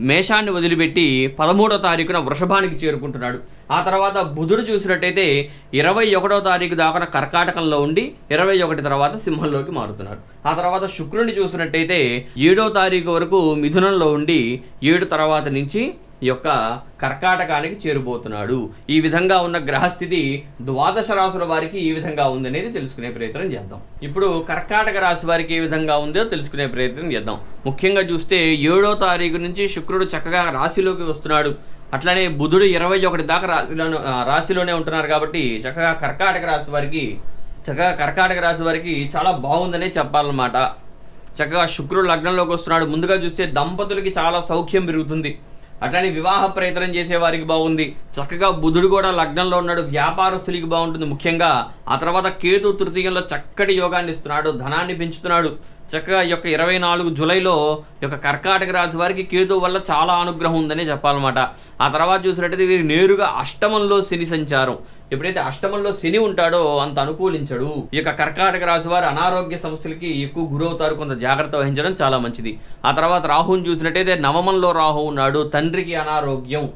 మేషాన్ని వదిలిపెట్టి పదమూడవ తారీఖున వృషభానికి చేరుకుంటున్నాడు. ఆ తర్వాత బుధుడు చూసినట్టయితే ఇరవై ఒకటో తారీఖు దాకా కర్కాటకంలో ఉండి ఇరవై ఒకటి తర్వాత సింహంలోకి మారుతున్నాడు. ఆ తర్వాత శుక్రుని చూసినట్టయితే ఏడో తారీఖు వరకు మిథునంలో ఉండి ఏడు తర్వాత నుంచి ఈ యొక్క కర్కాటకానికి చేరుబోతున్నాడు. ఈ విధంగా ఉన్న గ్రహస్థితి ద్వాదశ రాశుల వారికి ఈ విధంగా ఉందనేది తెలుసుకునే ప్రయత్నం చేద్దాం. ఇప్పుడు కర్కాటక రాశి వారికి ఏ విధంగా ఉందో తెలుసుకునే ప్రయత్నం చేద్దాం. ముఖ్యంగా చూస్తే ఏడో తారీఖు నుంచి శుక్రుడు చక్కగా రాశిలోకి వస్తున్నాడు. అట్లనే బుధుడు ఇరవై ఒకటి దాకా రాశిలోనే రాశిలోనే ఉంటున్నారు కాబట్టి చక్కగా కర్కాటక రాశి వారికి చక్కగా కర్కాటక రాశి వారికి చాలా బాగుందనే చెప్పాలన్నమాట. చక్కగా శుక్రుడు లగ్నంలోకి వస్తున్నాడు. ముందుగా చూస్తే దంపతులకి చాలా సౌఖ్యం పెరుగుతుంది. అట్లనే వివాహ ప్రయత్నం చేసే వారికి బాగుంది. చక్కగా బుధుడు కూడా లగ్నంలో ఉన్నాడు. వ్యాపారస్తులకి బాగుంటుంది. ముఖ్యంగా ఆ తర్వాత కేతు తృతీయంలో చక్కటి యోగాన్ని ఇస్తున్నాడు. ధనాన్ని పెంచుతున్నాడు. చక్కగా ఈ యొక్క ఇరవై నాలుగు జూలైలో ఈ యొక్క కర్కాటక రాశి వారికి కేతు వల్ల చాలా అనుగ్రహం ఉందని చెప్పాలన్నమాట. ఆ తర్వాత చూసినట్టయితే వీరు నేరుగా అష్టమంలో శని సంచారం. ఎప్పుడైతే అష్టమంలో శని ఉంటాడో అంత అనుకూలించడు. ఈ యొక్క కర్కాటక రాశి వారు అనారోగ్య సమస్యలకి ఎక్కువ గురవుతారు. కొంత జాగ్రత్త వహించడం చాలా మంచిది. ఆ తర్వాత రాహుని చూసినట్టయితే నవమంలో రాహు ఉన్నాడు. తండ్రికి అనారోగ్యం.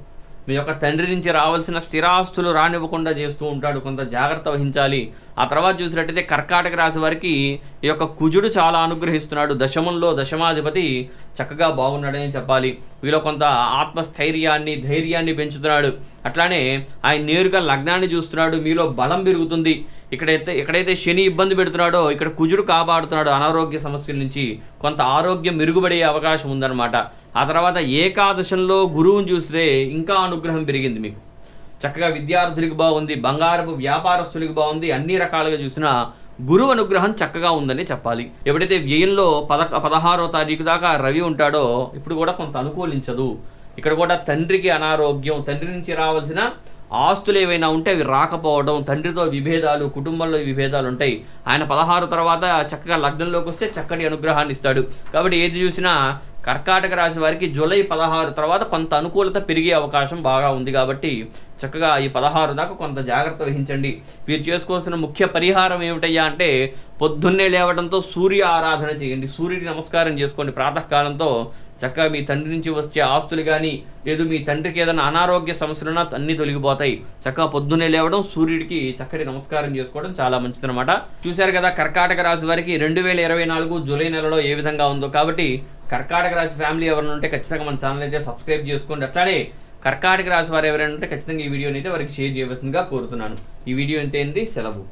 మీ యొక్క తండ్రి నుంచి రావాల్సిన స్థిరాస్తులు రానివ్వకుండా చేస్తూ ఉంటాడు. కొంత జాగ్రత్త వహించాలి. ఆ తర్వాత చూసినట్టయితే కర్కాటక రాశి వారికి ఈ యొక్క కుజుడు చాలా అనుగ్రహిస్తున్నాడు. దశమంలో దశమాధిపతి చక్కగా బాగున్నాడని చెప్పాలి. వీలో కొంత ఆత్మస్థైర్యాన్ని ధైర్యాన్ని పెంచుతున్నాడు. అట్లానే ఆయన నేరుగా లగ్నాన్ని చూస్తున్నాడు. మీలో బలం పెరుగుతుంది. ఇక్కడైతే ఎక్కడైతే శని ఇబ్బంది పెడుతున్నాడో ఇక్కడ కుజుడు కాపాడుతున్నాడు అనారోగ్య సమస్యల నుంచి కొంత ఆరోగ్యం మెరుగుపడే అవకాశం ఉందన్నమాట. ఆ తర్వాత ఏకాదశంలో గురువుని చూస్తే ఇంకా అనుగ్రహం పెరిగింది మీకు. చక్కగా విద్యార్థులకు బాగుంది బంగారపు వ్యాపారస్తులకు బాగుంది అన్ని రకాలుగా చూసినా గురువు అనుగ్రహం చక్కగా ఉందని చెప్పాలి. ఎప్పుడైతే వ్యయంలో పద పదహారో తారీఖు దాకా రవి ఉంటాడో ఇప్పుడు కూడా కొంత అనుకూలించదు. ఇక్కడ కూడా తండ్రికి అనారోగ్యం తండ్రి నుంచి రావాల్సిన ఆస్తులు ఏవైనా ఉంటే అవి రాకపోవడం తండ్రితో విభేదాలు కుటుంబంలో విభేదాలు ఉంటాయి. ఆయన పదహారు తర్వాత చక్కగా లగ్నంలోకి వస్తే చక్కటి అనుగ్రహాన్ని ఇస్తాడు. కాబట్టి ఏది చూసినా కర్కాటక రాశి వారికి జూలై పదహారు తర్వాత కొంత అనుకూలత పెరిగే అవకాశం బాగా ఉంది కాబట్టి చక్కగా ఈ పదహారు దాకా కొంత జాగ్రత్త వహించండి. వీరు చేసుకోవాల్సిన ముఖ్య పరిహారం ఏమిటయ్యా అంటే పొద్దున్నే లేవడంతో సూర్య ఆరాధన చేయండి. సూర్యుడికి నమస్కారం చేసుకోండి. ప్రాతకాలంతో చక్కగా మీ తండ్రి నుంచి వచ్చే ఆస్తులు కానీ లేదు మీ తండ్రికి ఏదైనా అనారోగ్య సమస్యలున్నా అన్నీ తొలగిపోతాయి. చక్కగా పొద్దున్నే లేవడం సూర్యుడికి చక్కటి నమస్కారం చేసుకోవడం చాలా మంచిదన్నమాట. చూశారు కదా కర్కాటక రాశి వారికి రెండు వేల ఇరవై నాలుగు జూలై నెలలో ఏ విధంగా ఉందో కాబట్టి కర్కాటక రాశి ఫ్యామిలీ ఎవరైనా ఉంటే ఖచ్చితంగా మన ఛానల్ అయితే సబ్స్క్రైబ్ చేసుకోండి. అట్లానే కర్కాటక రాశి వారు ఎవరైనా ఉంటే ఖచ్చితంగా ఈ వీడియోని అయితే వారికి షేర్ చేయవలసిందిగా కోరుతున్నాను. ఈ వీడియో ఎంతైంది? సెలవు.